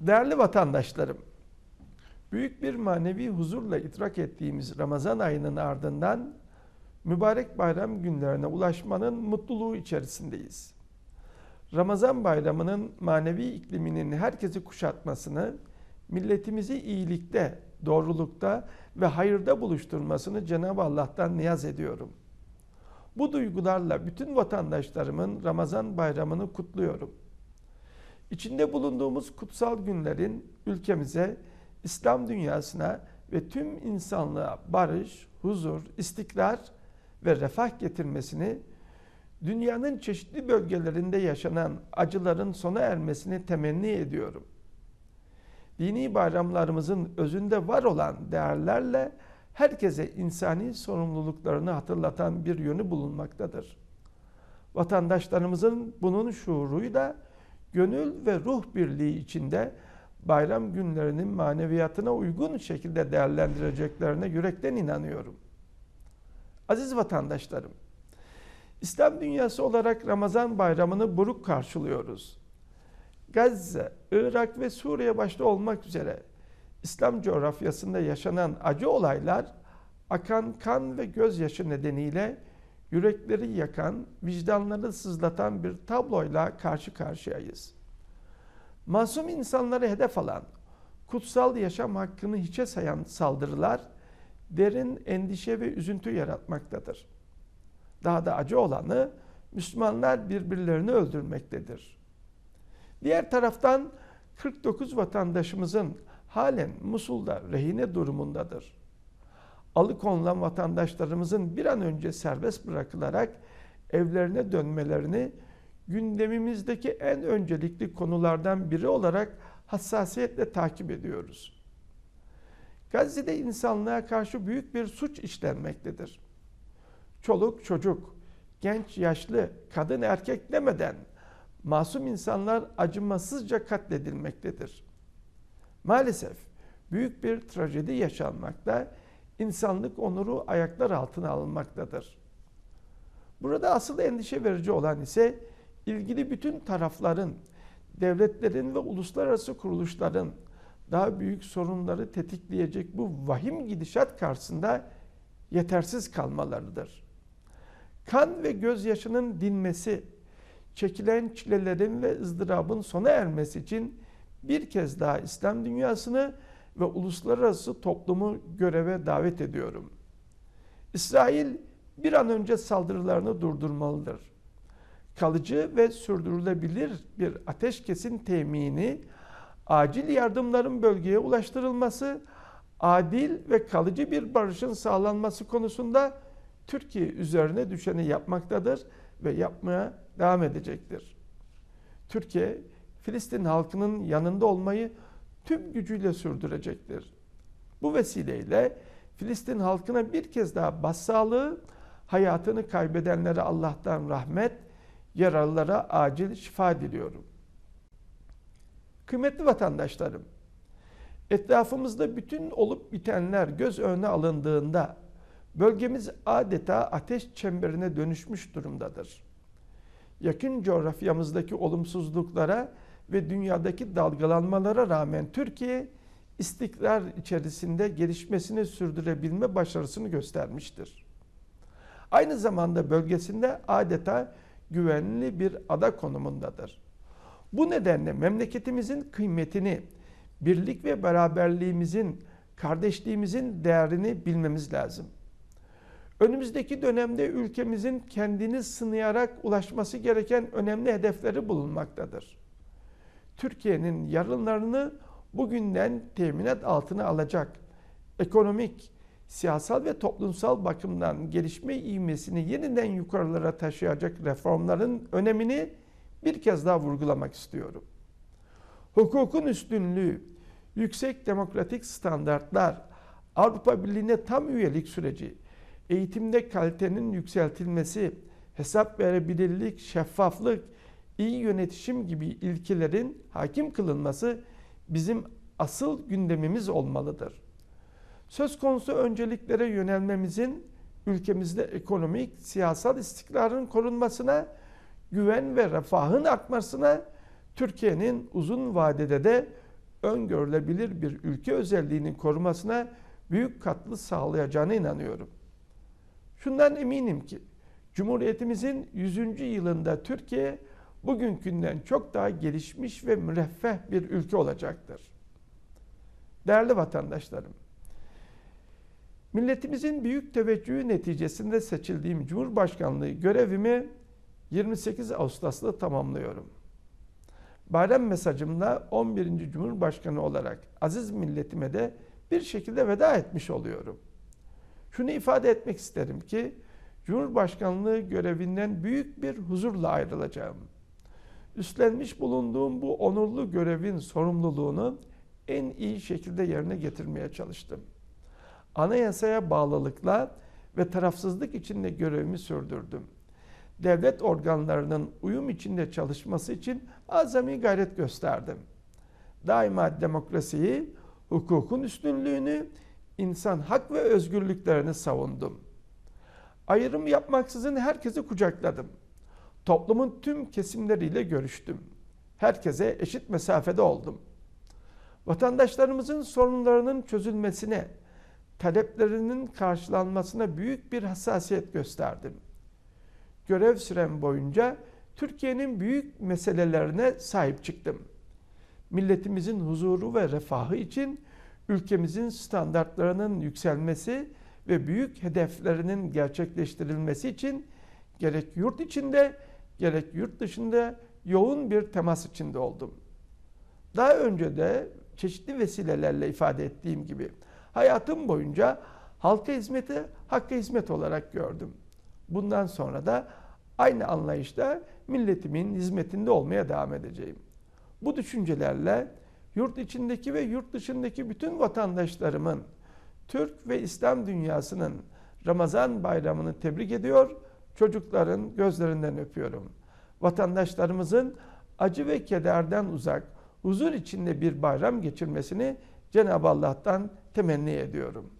Değerli vatandaşlarım, büyük bir manevi huzurla idrak ettiğimiz Ramazan ayının ardından mübarek bayram günlerine ulaşmanın mutluluğu içerisindeyiz. Ramazan bayramının manevi ikliminin herkesi kuşatmasını, milletimizi iyilikte, doğrulukta ve hayırda buluşturmasını Cenab-ı Allah'tan niyaz ediyorum. Bu duygularla bütün vatandaşlarımın Ramazan bayramını kutluyorum. İçinde bulunduğumuz kutsal günlerin ülkemize, İslam dünyasına ve tüm insanlığa barış, huzur, istikrar ve refah getirmesini, dünyanın çeşitli bölgelerinde yaşanan acıların sona ermesini temenni ediyorum. Dini bayramlarımızın özünde var olan değerlerle herkese insani sorumluluklarını hatırlatan bir yönü bulunmaktadır. Vatandaşlarımızın bunun şuuruyla gönül ve ruh birliği içinde bayram günlerinin maneviyatına uygun şekilde değerlendireceklerine yürekten inanıyorum. Aziz vatandaşlarım, İslam dünyası olarak Ramazan bayramını buruk karşılıyoruz. Gazze, Irak ve Suriye başta olmak üzere İslam coğrafyasında yaşanan acı olaylar akan kan ve gözyaşı nedeniyle yürekleri yakan, vicdanları sızlatan bir tabloyla karşı karşıyayız. Masum insanları hedef alan, kutsal yaşam hakkını hiçe sayan saldırılar derin endişe ve üzüntü yaratmaktadır. Daha da acı olanı Müslümanlar birbirlerini öldürmektedir. Diğer taraftan 49 vatandaşımızın halen Musul'da rehine durumundadır. Alıkonulan vatandaşlarımızın bir an önce serbest bırakılarak evlerine dönmelerini gündemimizdeki en öncelikli konulardan biri olarak hassasiyetle takip ediyoruz. Gazze'de insanlığa karşı büyük bir suç işlenmektedir. Çoluk çocuk, genç yaşlı, kadın erkek demeden masum insanlar acımasızca katledilmektedir. Maalesef büyük bir trajedi yaşanmakta, insanlık onuru ayaklar altına alınmaktadır. Burada asıl endişe verici olan ise ilgili bütün tarafların, devletlerin ve uluslararası kuruluşların daha büyük sorunları tetikleyecek bu vahim gidişat karşısında yetersiz kalmalarıdır. Kan ve gözyaşının dinmesi, çekilen çilelerin ve ızdırabın sona ermesi için bir kez daha İslam dünyasını ve uluslararası toplumu göreve davet ediyorum. İsrail bir an önce saldırılarını durdurmalıdır. Kalıcı ve sürdürülebilir bir ateşkesin temini, acil yardımların bölgeye ulaştırılması, adil ve kalıcı bir barışın sağlanması konusunda Türkiye üzerine düşeni yapmaktadır ve yapmaya devam edecektir. Türkiye, Filistin halkının yanında olmayı tüm gücüyle sürdürecektir. Bu vesileyle Filistin halkına bir kez daha başsağlığı, hayatını kaybedenlere Allah'tan rahmet, yaralılara acil şifa diliyorum. Kıymetli vatandaşlarım, etrafımızda bütün olup bitenler göz önüne alındığında bölgemiz adeta ateş çemberine dönüşmüş durumdadır. Yakın coğrafyamızdaki olumsuzluklara ve dünyadaki dalgalanmalara rağmen Türkiye istikrar içerisinde gelişmesini sürdürebilme başarısını göstermiştir. Aynı zamanda bölgesinde adeta güvenli bir ada konumundadır. Bu nedenle memleketimizin kıymetini, birlik ve beraberliğimizin, kardeşliğimizin değerini bilmemiz lazım. Önümüzdeki dönemde ülkemizin kendini sınayarak ulaşması gereken önemli hedefleri bulunmaktadır. Türkiye'nin yarınlarını bugünden teminat altına alacak, ekonomik, siyasal ve toplumsal bakımdan gelişme ivmesini yeniden yukarılara taşıyacak reformların önemini bir kez daha vurgulamak istiyorum. Hukukun üstünlüğü, yüksek demokratik standartlar, Avrupa Birliği'ne tam üyelik süreci, eğitimde kalitenin yükseltilmesi, hesap verebilirlik, şeffaflık, iyi yönetişim gibi ilkelerin hakim kılınması bizim asıl gündemimiz olmalıdır. Söz konusu önceliklere yönelmemizin ülkemizde ekonomik, siyasal istikrarın korunmasına, güven ve refahın artmasına, Türkiye'nin uzun vadede de öngörülebilir bir ülke özelliğinin korumasına büyük katkı sağlayacağına inanıyorum. Şundan eminim ki Cumhuriyetimizin 100. yılında Türkiye bugünkünden çok daha gelişmiş ve müreffeh bir ülke olacaktır. Değerli vatandaşlarım, milletimizin büyük teveccühü neticesinde seçildiğim Cumhurbaşkanlığı görevimi 28 Ağustos'ta tamamlıyorum. Bayram mesajımla 11. Cumhurbaşkanı olarak aziz milletime de bir şekilde veda etmiş oluyorum. Şunu ifade etmek isterim ki Cumhurbaşkanlığı görevinden büyük bir huzurla ayrılacağım. Üstlenmiş bulunduğum bu onurlu görevin sorumluluğunu en iyi şekilde yerine getirmeye çalıştım. Anayasaya bağlılıkla ve tarafsızlık içinde görevimi sürdürdüm. Devlet organlarının uyum içinde çalışması için azami gayret gösterdim. Daima demokrasiyi, hukukun üstünlüğünü, insan hak ve özgürlüklerini savundum. Ayrım yapmaksızın herkesi kucakladım. Toplumun tüm kesimleriyle görüştüm. Herkese eşit mesafede oldum. Vatandaşlarımızın sorunlarının çözülmesine, taleplerinin karşılanmasına büyük bir hassasiyet gösterdim. Görev sürem boyunca Türkiye'nin büyük meselelerine sahip çıktım. Milletimizin huzuru ve refahı için ülkemizin standartlarının yükselmesi ve büyük hedeflerinin gerçekleştirilmesi için gerek yurt içinde gerek yurt dışında yoğun bir temas içinde oldum. Daha önce de çeşitli vesilelerle ifade ettiğim gibi hayatım boyunca halka hizmeti hakka hizmet olarak gördüm. Bundan sonra da aynı anlayışla milletimin hizmetinde olmaya devam edeceğim. Bu düşüncelerle yurt içindeki ve yurt dışındaki bütün vatandaşlarımın Türk ve İslam dünyasının Ramazan bayramını tebrik ediyor, çocukların gözlerinden öpüyorum. Vatandaşlarımızın acı ve kederden uzak, huzur içinde bir bayram geçirmesini Cenab-ı Allah'tan temenni ediyorum.